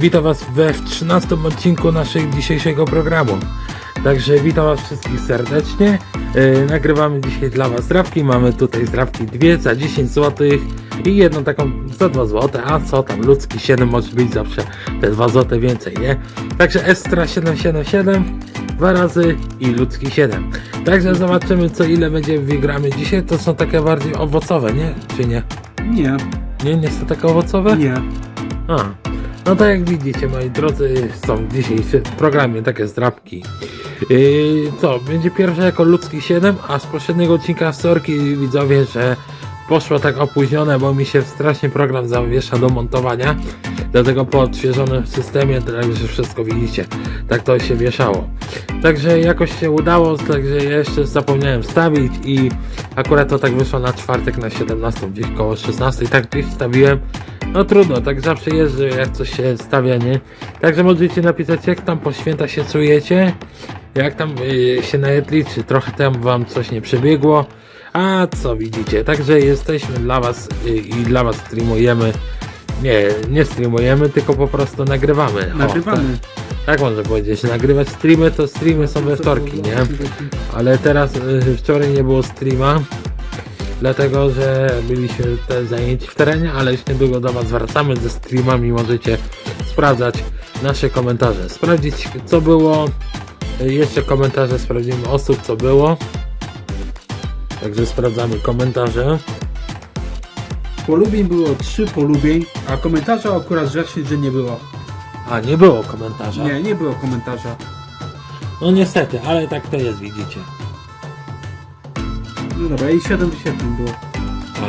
Witam Was we w 13 odcinku naszego dzisiejszego programu. Także witam Was wszystkich serdecznie. Yy, nagrywamy dzisiaj dla Was zdrawki. Mamy tutaj zdrawki dwie za 10 zł i jedną taką za 2 zł. A co tam, ludzki 7 może być zawsze te 2 zł więcej, nie? Także Estra 777 dwa razy i ludzki 7. Także zobaczymy co ile będzie wygramy dzisiaj. To są takie bardziej owocowe, nie? Czy nie? Nie, Nie, nie są takie owocowe? nie. A, no to jak widzicie, moi drodzy, są dzisiaj w programie takie zdrabki. Yy, co, będzie pierwsze jako ludzki 7, a z poprzedniego odcinka wsorki widzowie, że poszło tak opóźnione, bo mi się strasznie program zawiesza do montowania. Dlatego po odświeżonym systemie, także wszystko widzicie, tak to się wieszało. Także jakoś się udało, także jeszcze zapomniałem wstawić i akurat to tak wyszło na czwartek na 17, gdzieś koło 16, tak gdzieś wstawiłem. No trudno, tak zawsze jest, że jak coś się stawia, nie? Także możecie napisać, jak tam po święta się czujecie, jak tam yy, się najedli, czy trochę tam wam coś nie przebiegło. A co widzicie, także jesteśmy dla was yy, i dla was streamujemy. Nie, nie streamujemy, tylko po prostu nagrywamy. O, Nagrywamy. tak, tak można powiedzieć, nagrywać streamy to streamy są we wtorki, nie? Ale teraz y, wczoraj nie było streama, dlatego że byliśmy te zajęci w terenie, ale już niedługo do Was wracamy ze streamami. Możecie sprawdzać nasze komentarze, sprawdzić co było. Jeszcze komentarze sprawdzimy osób, co było. Także sprawdzamy komentarze. Polubień było trzy polubień, a komentarza akurat rzeczy, że nie było. A nie było komentarza. Nie, nie było komentarza. No niestety, ale tak to jest, widzicie. No dobra, i 7 wyświetleń było.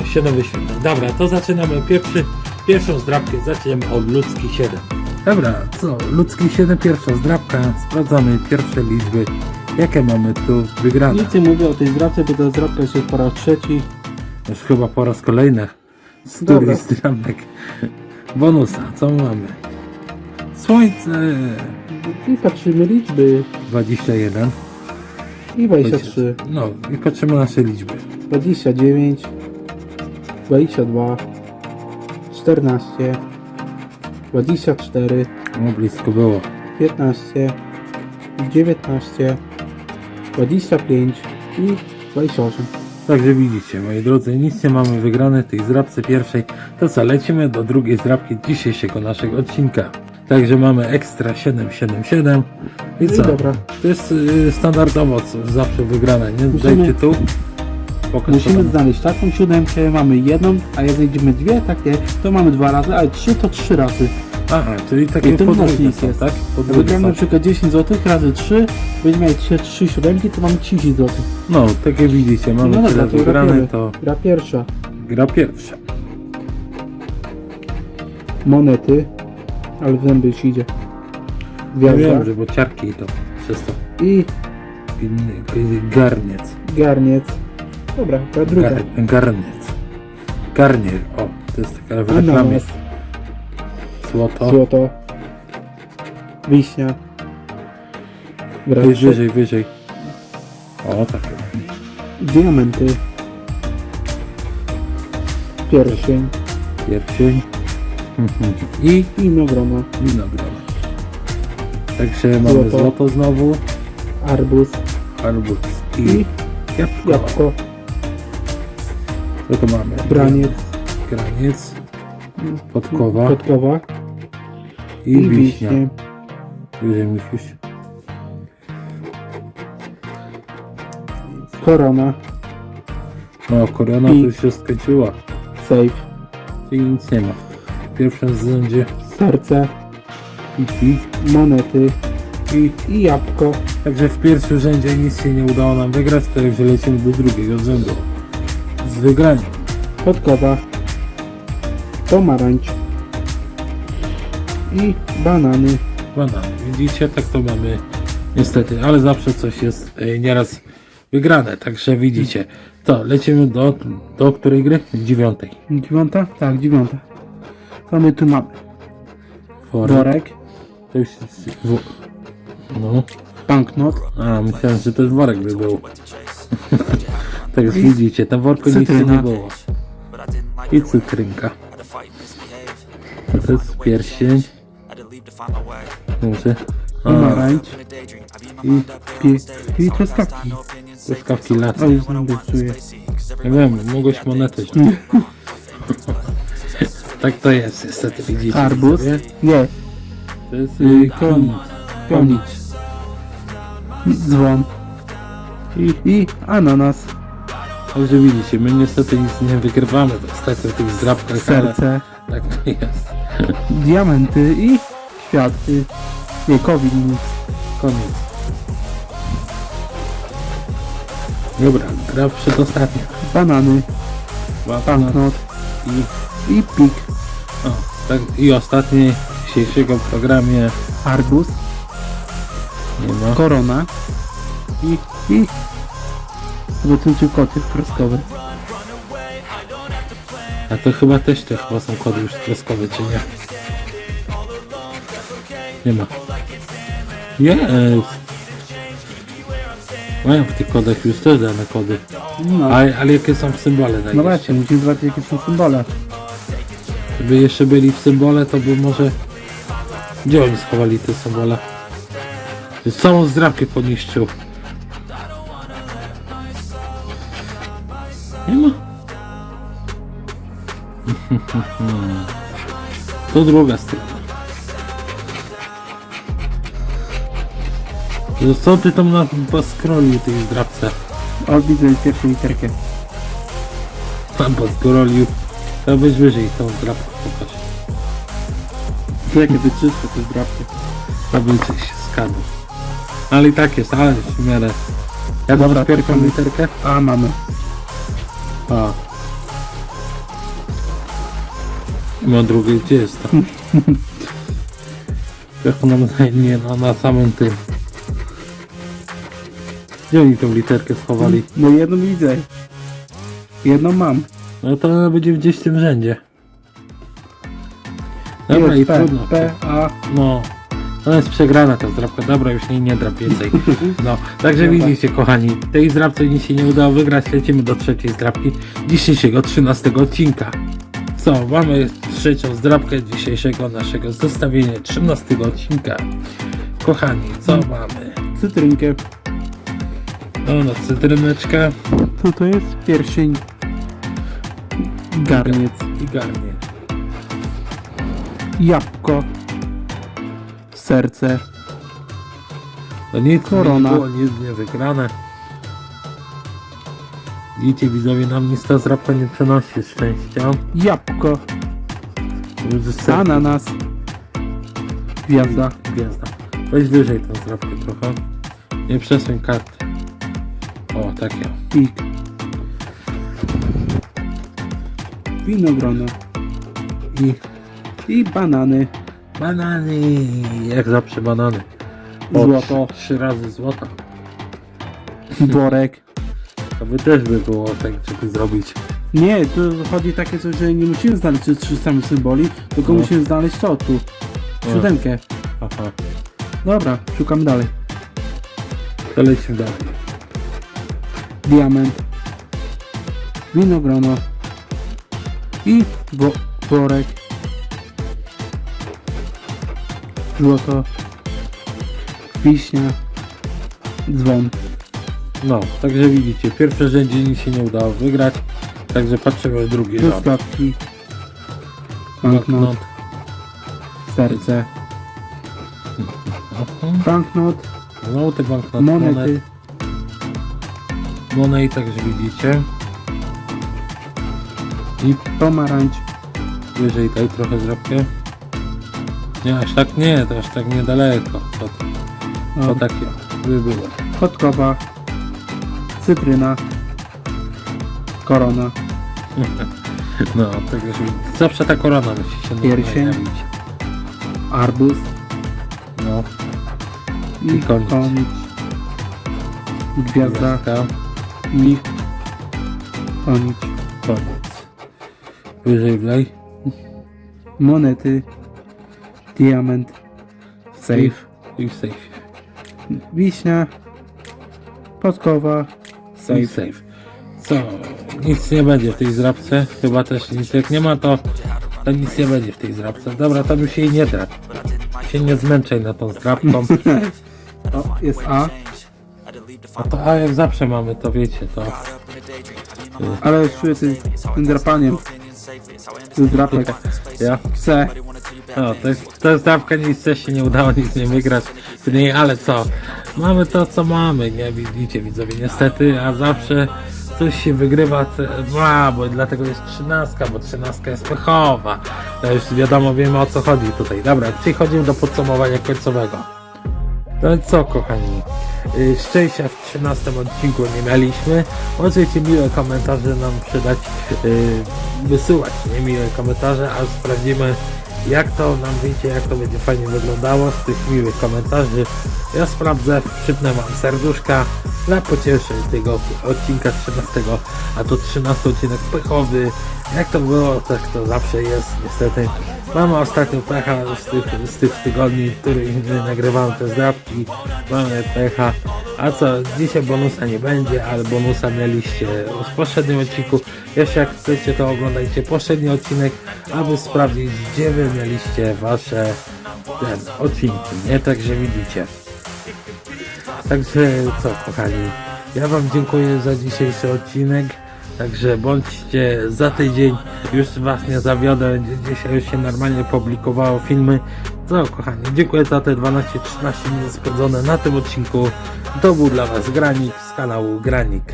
A, 7 wyświetleń. Dobra, to zaczynamy pierwszy, pierwszą zdrabkę. Zaczniemy od ludzki 7. Dobra, co? Ludzki 7, pierwsza zdrabka. Sprawdzamy pierwsze liczby. Jakie mamy tu wygrane? Nic nie mówię o tej zdrabce, bo ta zdrabka jest już po raz trzeci. Już chyba po raz kolejny. Z Dobra. których zdrabek. Bonusa, co mamy? Słońce I patrzymy liczby. 21. I 23, No i patrzymy nasze liczby. 29, 22, 14, 24, No blisko było. 15, 19, 25 i 28. Także widzicie, moi drodzy, nic nie mamy wygrane w tej zdrabce pierwszej. To co, lecimy do drugiej zdrabki dzisiejszego naszego odcinka. Także mamy ekstra 777 i No i co? dobra. To jest y, standardowo co, zawsze wygrane, nie? Musimy- Dajcie tu. Pokaż Musimy tam. znaleźć taką siódemkę, mamy jedną, a jak znajdziemy dwie takie, to mamy dwa razy, ale trzy to trzy razy. Aha, czyli takie I podwójne są, jest. tak? Jak Podwójne wygramy na są. przykład 10 zł razy 3, będziemy mieli trzy, trzy siódemki, to mamy 30 zł. No, tak jak widzicie, mamy No tyle to wygrane, to Gra pierwsza. gra pierwsza. Monety, ale w zęby już idzie. Ja Gwiazda wiem, że bo ciarki i to przez to i garniec. garniec. Dobra, ta druga. Gar, garniec. Garnier, o, to jest taka w reklamie. Ananas, Złoto. złoto, wiśnia. Gra Wyżej, wyżej, wyżej. O, tak. Diamenty. Pierścień. Pierścień. I Winogrona. winogrona. Także mamy Złoto. złoto znowu, Arbuz. arbuz i I jabłko. jabłko. Co to mamy? Graniec. Graniec, podkowa Kotkowa. i, I wiśnia. wiśnie. Wyżej musisz. Korona. No, korona I- to już się skończyła. Safe. Czyli nic nie ma. Pierwszym rzędzie Serce. piki Monety. i I jabłko. Także w pierwszym rzędzie nic się nie udało nam wygrać, także lecimy do drugiego rzędu. Z wygraniem. Kotkowa. Pomarańcz. I banany. Banan. Widzicie, tak to mamy niestety, ale zawsze coś jest e, nieraz wygrane, także widzicie. To, lecimy do, do której gry? Dziewiątej. Dziewiąta? Tak, dziewiąta. To my tu mamy. Worek. To już jest... W... No. Banknot. A, myślałem, że to jest worek by był. tak jak widzicie, tam worku nic nie było. I cytrynka. To jest pierścień. Dobrze. A, pomarańcz i, pie, i truskawki. truskawki lat. O, już zdecyduję. Nie wiem, mogłeś wziąć. tak to jest, niestety widzicie. Arbuz. sobie. Nie, To jest y, y, kon, koniec. konicz. Dzwon. I, I ananas. Także widzicie, my niestety nic nie wygrywamy niestety w tych zdrabkach, ale Serce. tak to jest. Diamenty i światy. Nie, COVID nic. Koniec. Dobra, gra przedostatnia. Banany. Banknot. I, I pik. O, tak, I ostatni w dzisiejszego programie Arbuz. nie ma. Korona. I, i zobaczycie koty kreskowe. A to chyba też te chyba są kody już troskowe, czy nie? Nie ma. Jest! Mają w tych kodach już też dane kody. No, Ale, ale jakie są symbole no właśnie, musimy zobaczyć jakie są symbole. Gdyby jeszcze byli w symbole, to by może... Gdzie oni schowali te symbole? Całą zdrabkę poniszczył. Nie ma. To druga strona. To Co ty tam na poskrolił tej zdrabce? O, widzę pierwszą literkę. Tam poskrolił. To weź wyżej tą zdrabkę pokaż. To jakie wyczyste te zdrapki. Aby coś się skadł. Ale i tak jest, ale w miarę. Ja Dobra, pierwszą czekamy. literkę. A, mamy. A. Ma drugie, gdzie jest to? Jak nam nie no, na samym tym. Gdzie oni tą literkę schowali? No jedną widzę. Jedną mam. No to ona będzie gdzieś w tym rzędzie. Dobra Jest i P, trudno. P, A. No. Ona jest przegrana ta zdrabka, dobra, już nie, nie drap więcej. No, także Dobra. widzicie kochani, tej zdrabce nic się nie udało wygrać, lecimy do trzeciej zdrabki dzisiejszego 13 odcinka. Co, mamy trzecią zdrabkę dzisiejszego naszego zestawienia 13 odcinka. Kochani, co mamy? Cytrynkę. No, no, cytryneczka Co to jest? Pierścień. Garniec. i garnie. Jabłko. Serce. No nic Korona. nie było, nic nie wygrane. Widzicie widzowie, nam nic ta zdrabka nie przynosi szczęścia. Jabłko. Już z serca. Ananas. Gwiazda. Gwiazda. Weź wyżej tą zdrabkę trochę. Nie przesuń karty. O, takie. Pik. Winogrono. I I banany. banany. Jak zawsze banany. Złoto. Trzy, trzy razy złota. Worek. To by też by było tak, żeby zrobić. Nie, tu chodzi takie coś, że nie musimy znaleźć trzy samych symboli, tylko No. musimy znaleźć to tu. Siódemkę. Aha. Dobra, szukamy dalej. To lecimy dalej. Diament. Winogrono. I wo worek. Złoto. Wiśnia. Dzwon. No, także widzicie, pierwsze rzędzie nic się nie udało wygrać. Także patrzymy w drugi rząd. Truskawki. Banknot. Serce. Mhm. Banknot. Te banknoty. Monet. Monety. Monet, także widzicie. I Pomarańcz. wyżej daj trochę zrabkę. Nie, aż tak nie, to aż tak niedaleko. To, to O, takie by było. Kotkowa. Cytryna. Korona. No, także widzicie. zawsze ta korona musi się Pierścień. Arbuz. No, I I koniec. koniec. Gwiazda. gwiazdka, I koniec. koniec. Wyżej wlej. Monety. Diament. Safe. I w safe. Wiśnia. Podkowa. Safe. Safe. Co? Nic nie będzie w tej zrabce. Chyba też nic. Jak nie ma, to, to nic nie będzie w tej zrabce. Dobra, tam już jej nie trać. się nie zmęczaj na tą zdrabką. O, jest A, A to a jak zawsze mamy, to wiecie, to ale czuję tym drapaniem. Ten drapek. ja. C. No, to jest, to jest dawka, nic się nie udało nic nie wygrać w niej, ale co? Mamy to, co mamy, nie widzicie widzowie, niestety, a zawsze coś się wygrywa, te- a, bo dlatego jest trzynastka, bo trzynastka jest pechowa. To już wiadomo, wiemy o co chodzi tutaj. Dobra, przechodzimy do podsumowania końcowego. No i co, kochani? Y, Szczęścia w 13 odcinku nie mieliśmy. Możecie miłe komentarze nam przydać, y, wysyłać niemiłe komentarze, a sprawdzimy jak to nam wyjdzie, jak to będzie fajnie wyglądało z tych miłych komentarzy. Ja sprawdzę, przypnę wam serduszka dla pocieszeń tego odcinka 13, a to 13 odcinek pechowy. Jak to było, tak to zawsze jest, niestety. Mamy ostatnio pecha z tych, z tych tygodni, których nagrywałem te zdrabki. Mamy pecha. A co, dzisiaj bonusa nie będzie, ale bonusa mieliście w poprzednim odcinku. Jeszcze jak chcecie, to oglądajcie poprzedni odcinek, aby sprawdzić, gdzie wy mieliście wasze ten, odcinki, nie? Także widzicie. Także co, kochani, ja wam dziękuję za dzisiejszy odcinek. Także bądźcie za tydzień, już was nie zawiodę, dzisiaj już się normalnie publikowało filmy. Co kochani, dziękuję za te 12-13 minut spędzone na tym odcinku. To był dla was Granik z kanału Granik.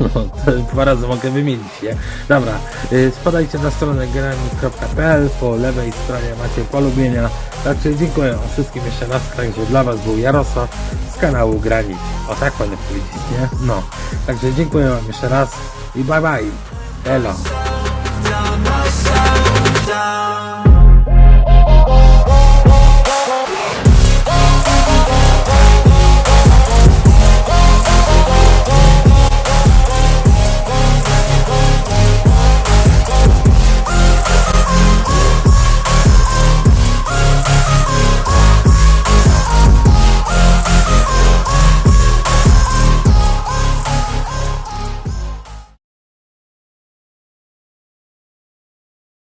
No, to dwa razy mogę wymienić, nie? Dobra, y, spadajcie na stronę granik.pl, po lewej stronie macie polubienia. Także dziękuję wszystkim jeszcze raz, także dla was był Jarosław kanału Granik. O tak powinno powiedzieć, nie? No, także dziękuję wam jeszcze raz i bye bye. Hello.